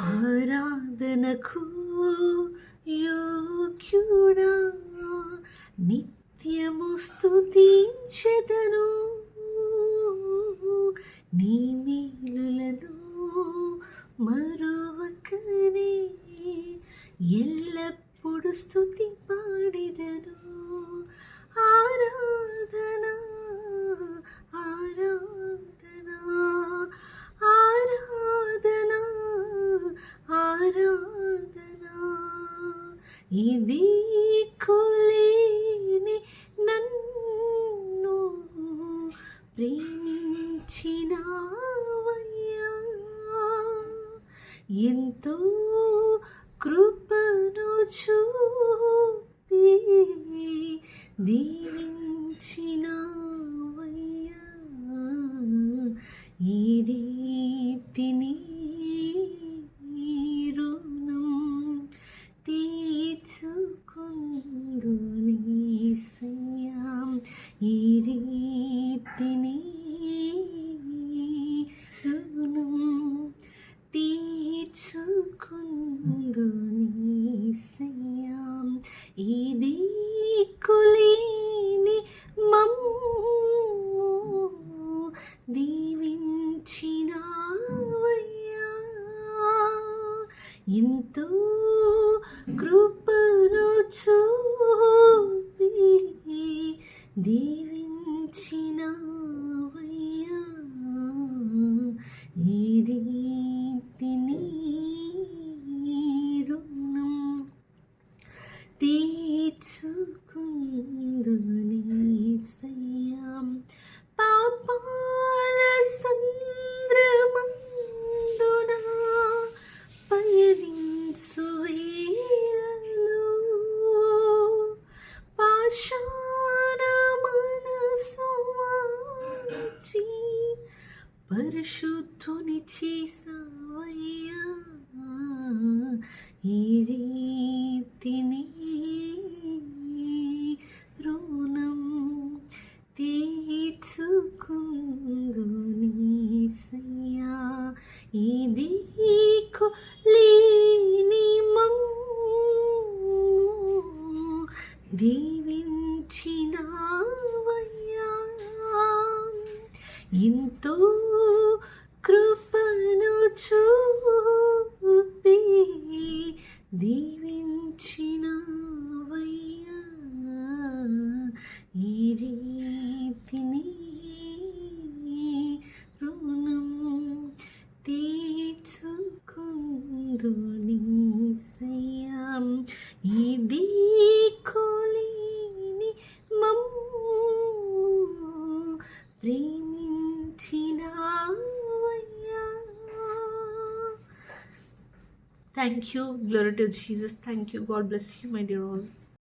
ఆరాధనకు యోగ్యుడా. నిత్యము స్తుతించెదను. నీ మేలులను మరొకనే ఎల్లప్పుడు స్థుతి పాడిదను. ఆరాధనా ఇది కొలేని నన్ను ప్రేమించినావయ్యా. ఎంతో కృపను చూపి దీవించినావయ్యా. ఇది ఈ రీతిని రుణం తీర్చుకుందు నీసయ్యాం ఇది కులేని మమ్ము దీవించినావయ్యా. ఎంతో కృపను దీవించినవయ్యా. ఈ పరిశుద్ధుని చేసావయ్యా ఈ రీతిని రుణం తీర్చుకుందు నీసయ్యా. ఇది లేని దీవించినావయ్యా. ఎంతో నీసయ్యాం ఇది కొలేని మమ్ము ప్రేమించినావయ్యా thank you glory to Jesus thank you God bless you my dear all